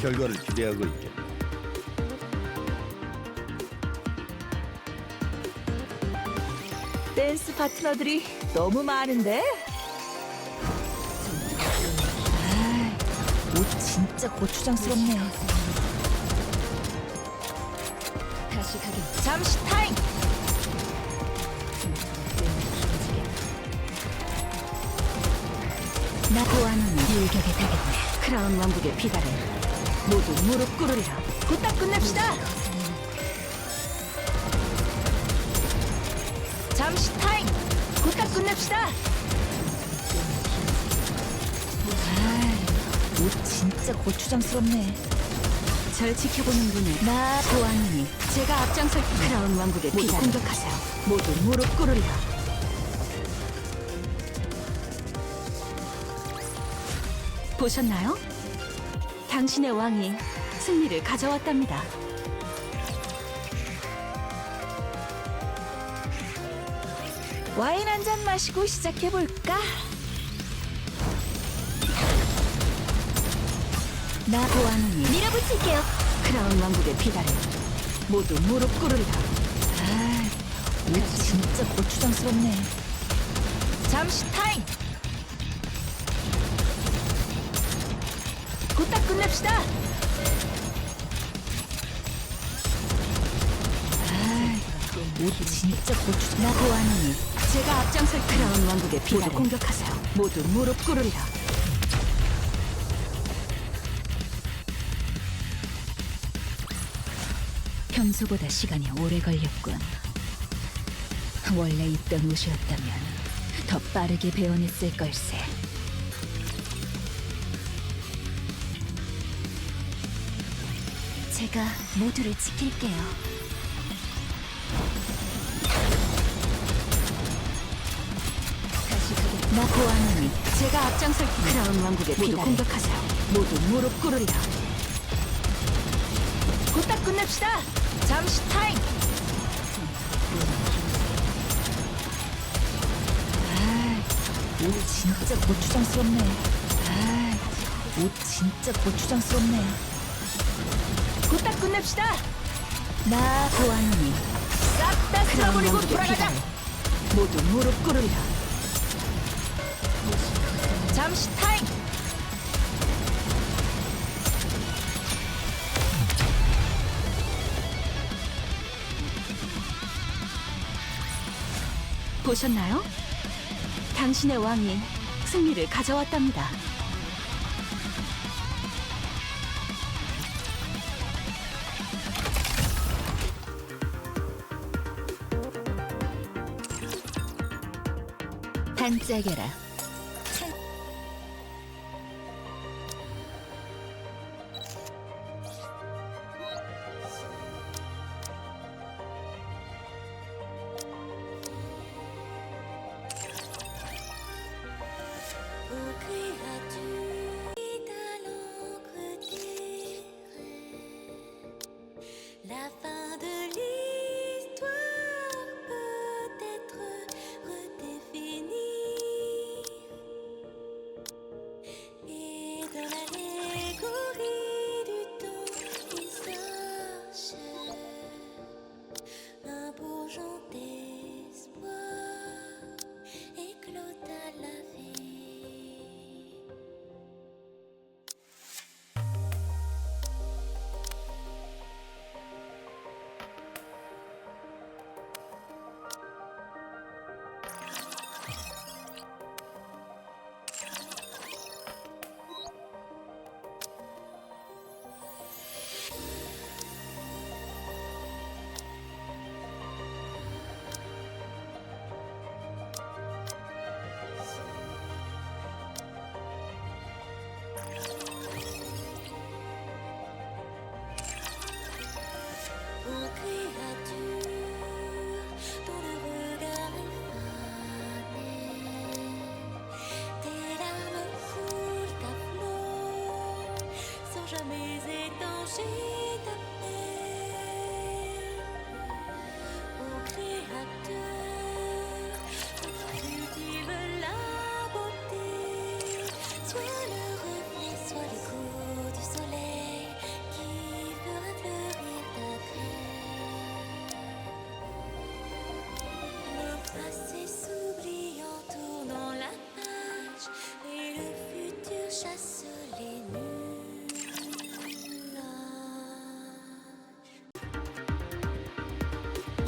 결과를 기대하고 있게. 댄스 파트너들이 너무 많은데? 아, 옷 진짜 고추장스럽네. 다시 가긴 잠시 타임! 나 보아는 일격에 타겠네 크라운 왕국의 비달에 모두 무릎 꿇으리라 곧다 끝냅시다! 잠시 타임! 곧다 끝냅시다! 아, 옷 진짜 고추장스럽네. 절 지켜보는 분을 나 보아느니 제가 앞장설 크라운 왕국의 모두 공격하세요. 모두 무릎 꿇으리라 보셨나요? 당신의 왕이 승리를 가져왔답니다. 와인 한 잔 마시고 시작해볼까? 나 보아느니 밀어붙일게요. 크라운 왕국의 비달에 모두 무릎 꿇으리라. 아, 옷 진짜 고추장스럽네. 잠시 타임! 끝냅시다! 아, 옷 진짜 고추장... 나 보아느니 제가 앞장설 크라운 왕국의 모두 공격하세요. 모두 무릎 꿇으리라. 평소보다 시간이 오래 걸렸군. 원래 입던 옷이었다면 더 빠르게 배워냈을 걸세. 제가 모두를 지킬게요. 다시 나 보아느니 제가 앞장설 테니 크라운 왕국의 모두 공격하세요. 모두 무릎 꿇으리라. 곧다 끝냅시다! 잠시 타임! 아, 옷 진짜 고추장스럽네. 아, 옷 진짜 고추장스럽네. 끝냅시다! 나 보아느니 싹다 크라운 쓸어버리고 돌아가자! 모두 무릎 꿇으리라. 잠시 타임! 보셨나요? 당신의 왕이 승리를 가져왔답니다. 반짝여라. Jamais étancher ta peine.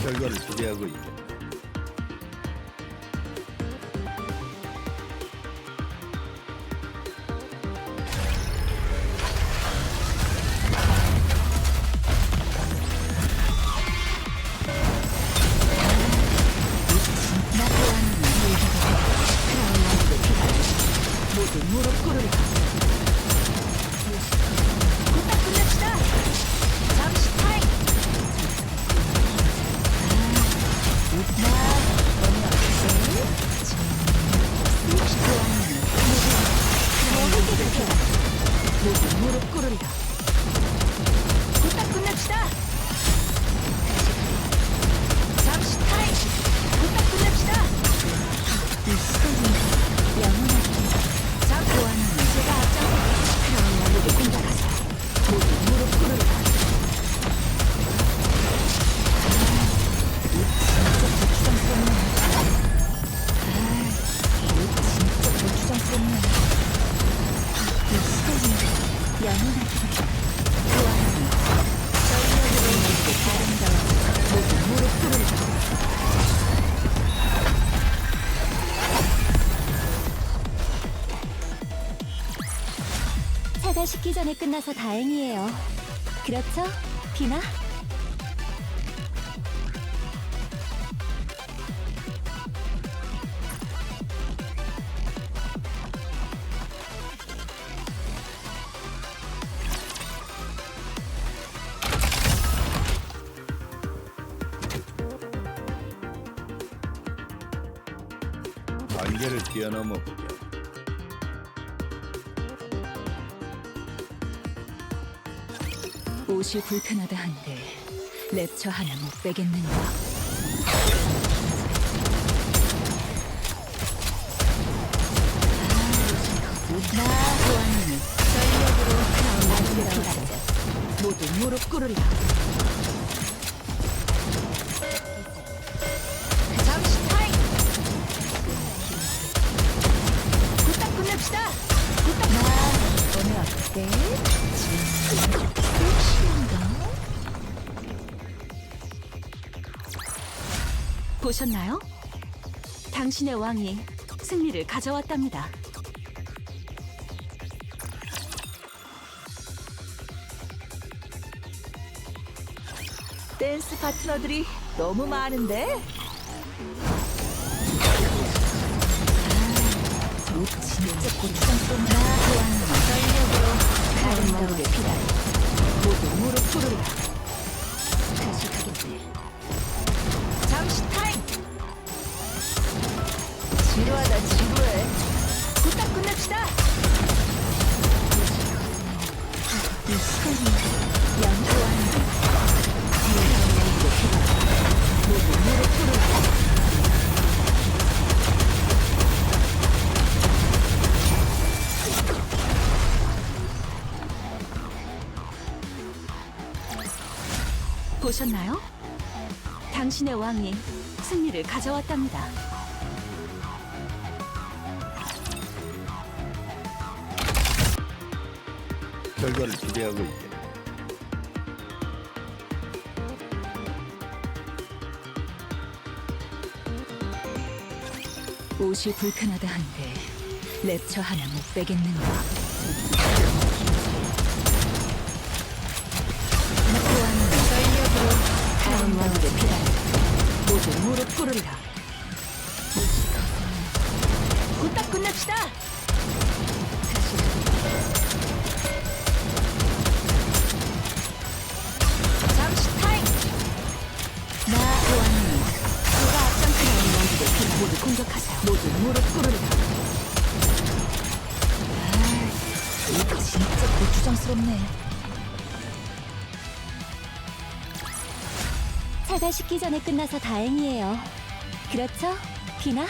결과를 기대하고 있다. 차가 식기 전에 끝나서 다행이에요. 그렇죠? 비나? 한계를 뛰어넘어 보 자. 옷이 불편하다 한데 랩처 하나 못 빼겠는가 나 보아님이 전력으로 크라운 왕국의 피가 모두 무릎 꿇으리라 잠시 타임. 부탁 끝냅시다. 나 오늘 어때? 보셨나요? 당신의 왕이 승리를 가져왔답니다. 댄스 파트너들이 너무 많은데? 옷 진짜 고추장스럽나? 전력으로 크라운 왕국의 피가 모두 무릎 꿇으리라 다시 가겠네 잠시 타임! 지루하다 지루해 부탁 끝냅시다 이 시간이 보셨나요? 당신의 왕이 승리를 가져왔답니다. 결과를 기대하고 있다. 옷이 불편하다 한데 랩처 하나 못 빼겠는가? 또한 전력으로 크라운 왕국의 피다 모두 무릎 꿇으리라 부탁 끝냅시다 모두 공격하세요 모두 무릎 꿇으리라 옷 진짜 고추장스럽네 차가 식기 전에 끝나서 다행이에요. 그렇죠? 비나?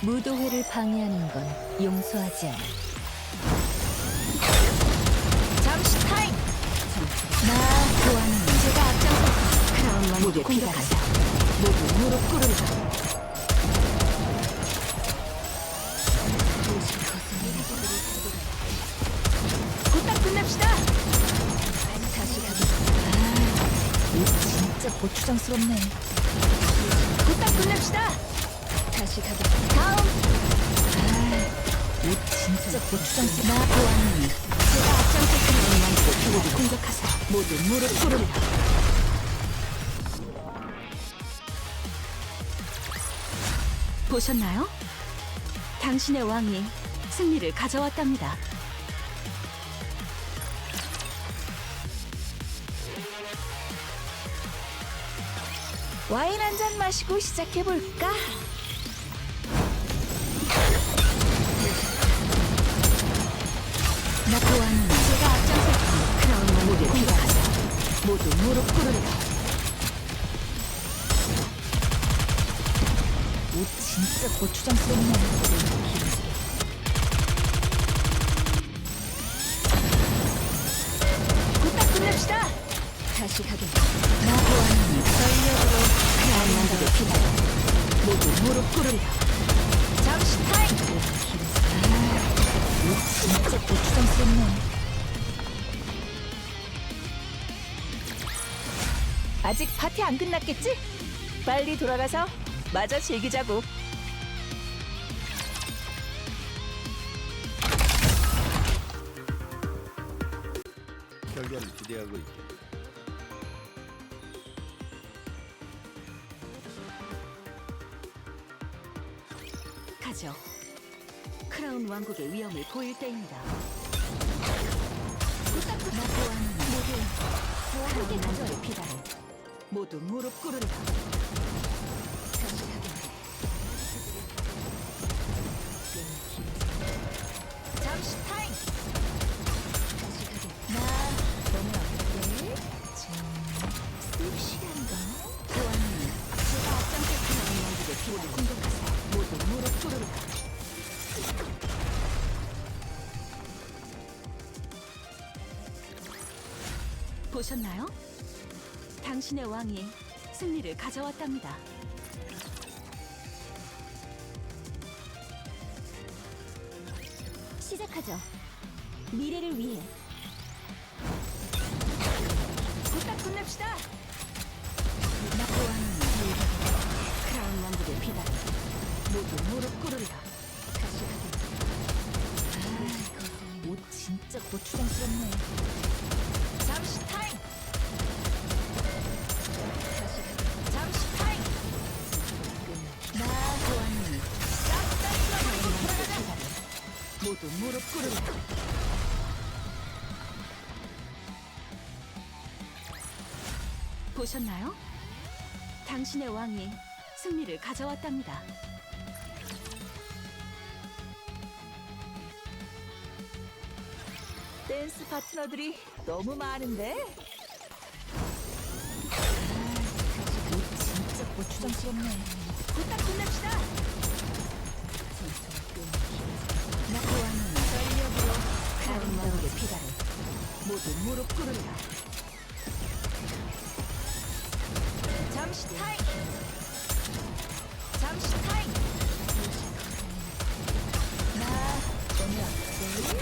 무도회를 방해하는 건 용서하지 않아 타임 나 보아님 제가 앞장서 크라운 고추장스럽네. 후딱 끝냅시다. 다시 가겠습니다. 다음. 아, 옷 진짜 고추장스럽. 나 보았니? 제가 왕고 표고를 공격하사 모두 무릎 꿇으리라. 보셨나요? 당신의 왕이 승리를 가져왔답니다. 와인 한 잔 마시고 시작해 볼까? 나 보았니? 제가 앞장섰으니 크라운 왕국을 공격하사 모두 무릎 꿇으리라. 옷 진짜 고추장스럽네. 후딱 끝냅시다. 다시 가겠습니다. 나 보았니? 전력으로 크라운 왕국을 피다 모두 무릎 꿇으리라. 잠시 타임. 옷 진짜 고추장스럽네. 아직 파티 안 끝났겠지? 빨리 돌아가서 마저 즐기자고. 결과를 기대하고 있겠네. 가죠. 크라운 왕국의 위험을 보일 때입니다. 나 보았니? 모두 크라운 왕국의 피다를 모두 무릎 꿇으리라. 보셨나요? 당신의 왕이 승리를 가져왔답니다. 시작하죠. 미래를 위해 후딱 끝냅시다. 크라운 왕국의 피다를 모두 무릎 꿇으리라. 다시 가겠습니다. 아, 옷 진짜 고추장스럽네. 모두 무릎 꿇으리라. 보셨나요? 당신의 왕이 승리를 가져왔답니다. 댄스 파트너들이 너무 많은데? 아, 옷 진짜 고추장스럽네. 후딱 끝냅시다. 왕국의 피다를 모두 무릎 꿇으리라. 잠시 타임. 잠시 타임. 나 어때?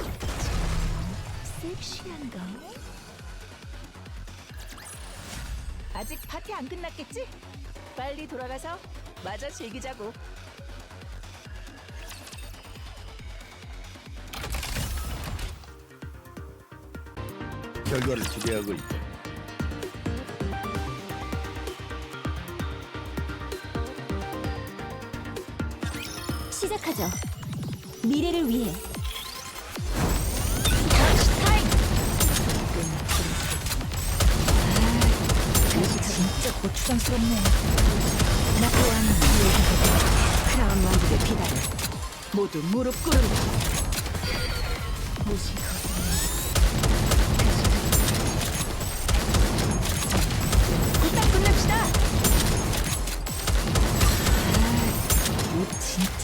좀 섹시한가? 아직 파티 안 끝났겠지? 빨리 돌아가서 마저 즐기자고. 결과를 기대하고 있겠네. 시작하죠. 미래를 위해. 아, 진짜 고추장스럽네. 나 또한 크라운 왕국의 피다를 모두 무릎 꿇으리라. 옷이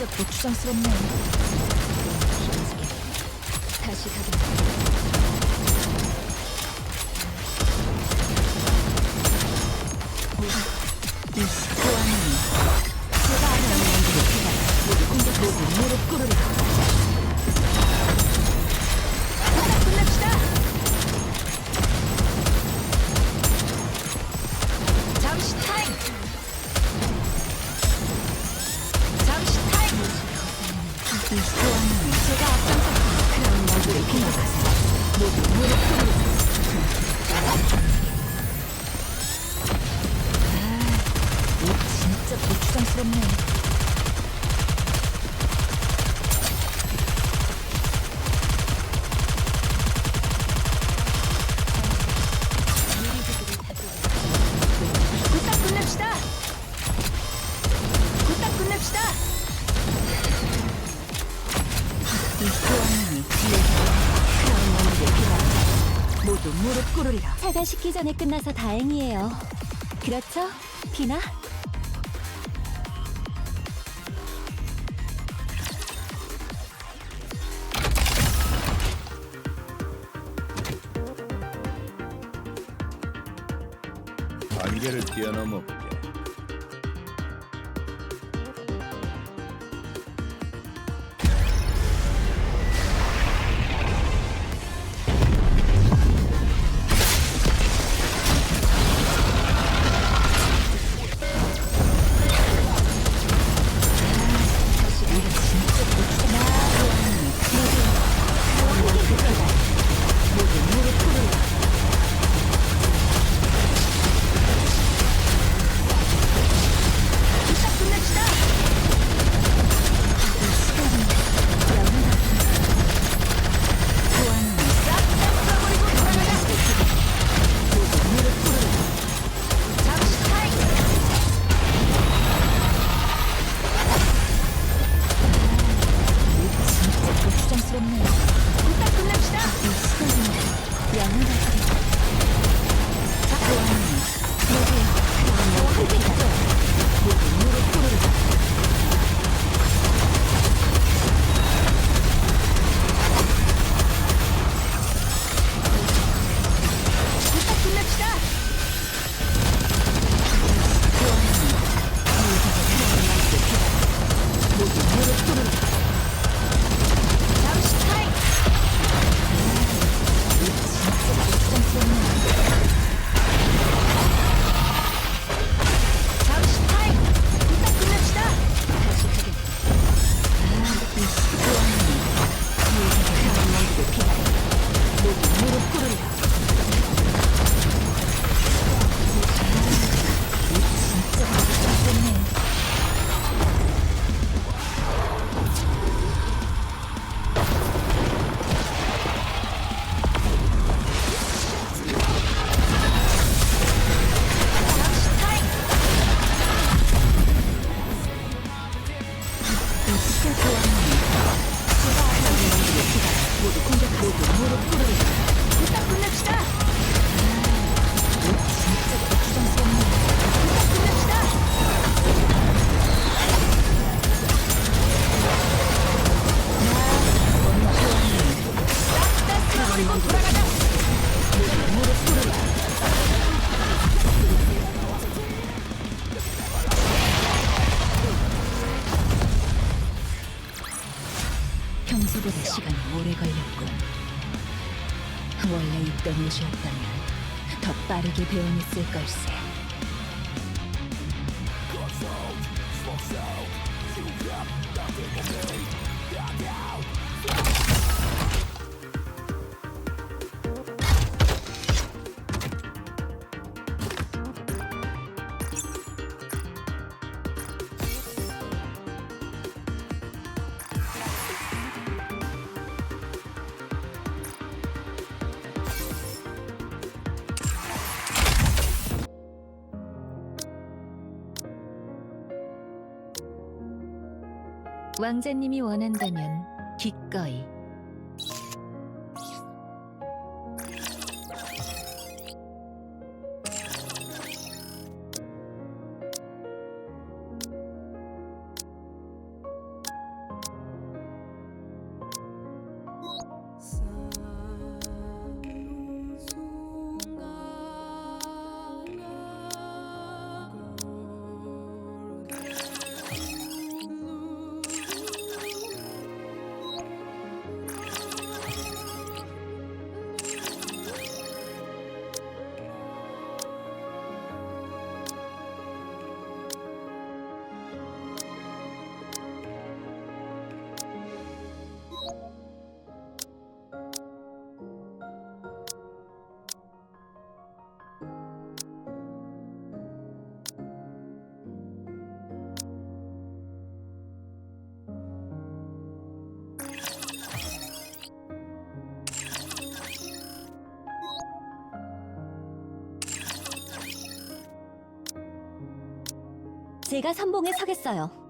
진짜 고추장스럽네. 다시 가겠습니다. 피해. 모두 무릎 꿇으리라. 차단시키 전에 끝나서 다행이에요. 그렇죠? 비나? 안개를 뛰어넘어 Seekers. 왕자님이 원한다면 기꺼이. 제가 선봉에 서겠어요.